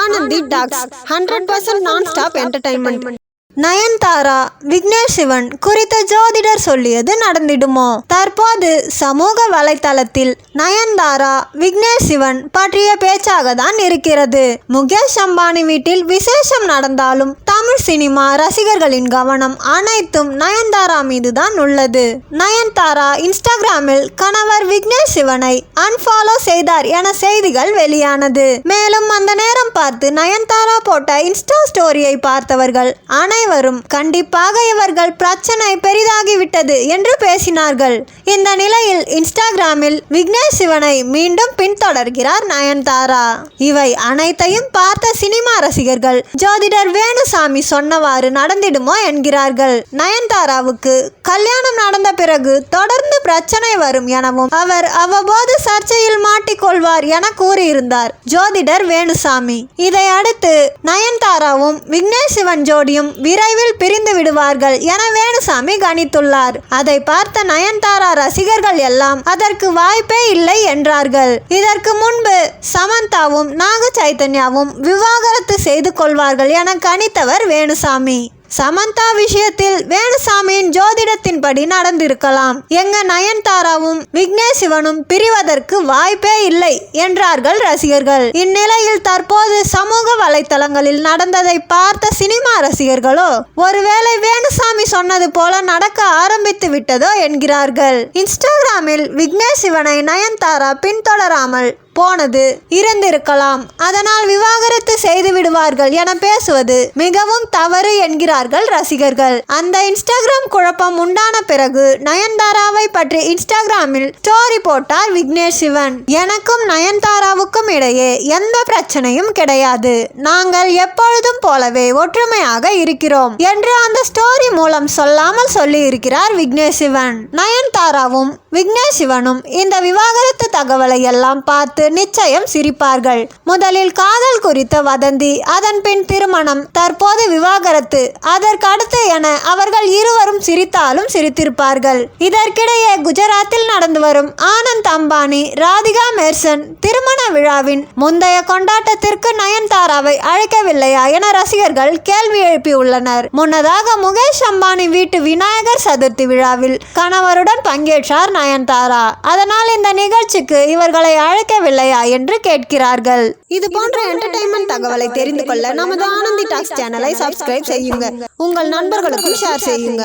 Anandhi talks hundred percent nonstop entertainment Nayanthara Vignesh Shivan குறித்த ஜோதிடர் சொல்லியது நடந்திடுமோ? தற்போது சமூக வலைத்தளத்தில் நயன்தாரா விக்னேஷ் சிவன் பற்றிய பேச்சாக தான் இருக்கிறது. முகேஷ் அம்பானி வீட்டில் விசேஷம் நடந்தாலும் தமிழ் சினிமா ரசிகர்களின் கவனம் அனைத்தும் நயன்தாரா மீது தான் உள்ளது. நயன்தாரா இன்ஸ்டாகிராமில் கணவர் விக்னேஷ் சிவனை அன்ஃபாலோ செய்தார் என செய்திகள் வெளியானது. மேலும் அந்த நேரம் பார்த்து நயன்தாரா போட்ட இன்ஸ்டா ஸ்டோரியை பார்த்தவர்கள் அனைவரும் கண்டிப்பாக இவர்கள் பிரச்சனை பெரிதாகிவிட்டது என்று பேசினார்கள். இந்த நிலையில் இன்ஸ்டாகிராமில் விக்னேஷ் சிவனை மீண்டும் பின்தொடர்கிறார் நயன்தாரா. இவை அனைத்தையும் பார்த்த சினிமா ரசிகர்கள் ஜோதிடர் வேணுசாமி சொன்னவாறு நடந்திடுமோ என்கிறார்கள். நயன்தாராவுக்கு கல்யாணம் நடந்த பிறகு தொடர்ந்து பிரச்சனை வரும் எனவும் அவர் அவ்வப்போது சர்ச்சையில் மாட்டிக்கொள்வார் என கூறியிருந்தார். ஜோதிடர் வேணுசாமி. இதை அடுத்து நயன்தாராவும் விக்னேஷ் சிவன் ஜோடியும் விரைவில் பிரிந்து விடுவார்கள் என வேணுசாமி கணித்துள்ளார். அதை பார்த்த நயன்தாரா ரசிகர்கள் எல்லாம் அதற்கு வாய்ப்பே இல்லை என்றார்கள். இதற்கு முன்பு சமந்தாவும் நாக சைத்தன்யாவும் விவாகரத்து செய்து கொள்வார்கள் என கணித்தவர் வேணுசாமி? சமந்தா விஷயத்தில் வேணுசாமியின் ஜோதிடத்தின்படி நடந்திருக்கலாம். எங்க நயன்தாராவும் விக்னேஷ் சிவனும் பிரிவதற்கு வாய்ப்பே இல்லை என்றார்கள் ரசிகர்கள். இந்நிலையில் தற்போது சமூக வலைதளங்களில் நடந்ததை பார்த்த சினிமா ரசிகர்களோ ஒருவேளை வேணுசாமி சொன்னது போல நடக்க ஆரம்பித்து விட்டதோ என்கிறார்கள். இன்ஸ்டாகிராமில் விக்னேஷ் சிவனை நயன்தாரா பின்தொடராமல் போனது இருந்திருக்கலாம். அதனால் விவாகரத்து செய்து விடுவார்கள் என பேசுவது மிகவும் தவறு என்கிறார்கள் ரசிகர்கள். அந்த இன்ஸ்டாகிராம் குழப்பம் உண்டான பிறகு நயன்தாராவை பற்றி இன்ஸ்டாகிராமில் ஸ்டோரி போட்டார் விக்னேஷ் சிவன். எனக்கும் நயன்தாராவுக்கும் இடையே எந்த பிரச்சனையும் கிடையாது. நாங்கள் எப்பொழுதும் போலவே ஒற்றுமையாக இருக்கிறோம் என்று அந்த ஸ்டோரி மூலம் சொல்லாமல் சொல்லி இருக்கிறார் விக்னேஷ் சிவன். நயன்தாராவும் விக்னேஷ் சிவனும் இந்த விவாகரத்து தகவலை எல்லாம் பார்த்து நிச்சயம் சிரிப்பார்கள். முதலில் காதல் குறித்த வதந்தி அதன் பின் திருமணம் தற்போது விவாகரத்து அதற்கு அடுத்து என அவர்கள் இருவரும் சிரித்தாலும் சிரித்திருப்பார்கள். இதற்கிடையே குஜராத்தில் நடந்து வரும் ஆனந்த் அம்பானி ராதிகா மேர்சன் திருமண விழாவின் முந்தைய கொண்டாட்டத்திற்கு நயன்தாராவை அழைக்கவில்லையா என ரசிகர்கள் கேள்வி எழுப்பியுள்ளனர். முன்னதாக முகேஷ் அம்பானி வீட்டு விநாயகர் சதுர்த்தி விழாவில் கணவருடன் பங்கேற்றார் நயன்தாரா அதனால் இந்த நிகழ்ச்சிக்கு இவர்களை அழைக்கவில்லையா என்று கேட்கிறார்கள். இது போன்ற என்டர்டைன்மெண்ட் தகவலை தெரிந்து கொள்ள நமது ஆனந்தி டாக்ஸ் சேனலை சப்ஸ்கிரைப் செய்யுங்க. உங்கள் நண்பர்களுக்கும் ஷேர் செய்யுங்க.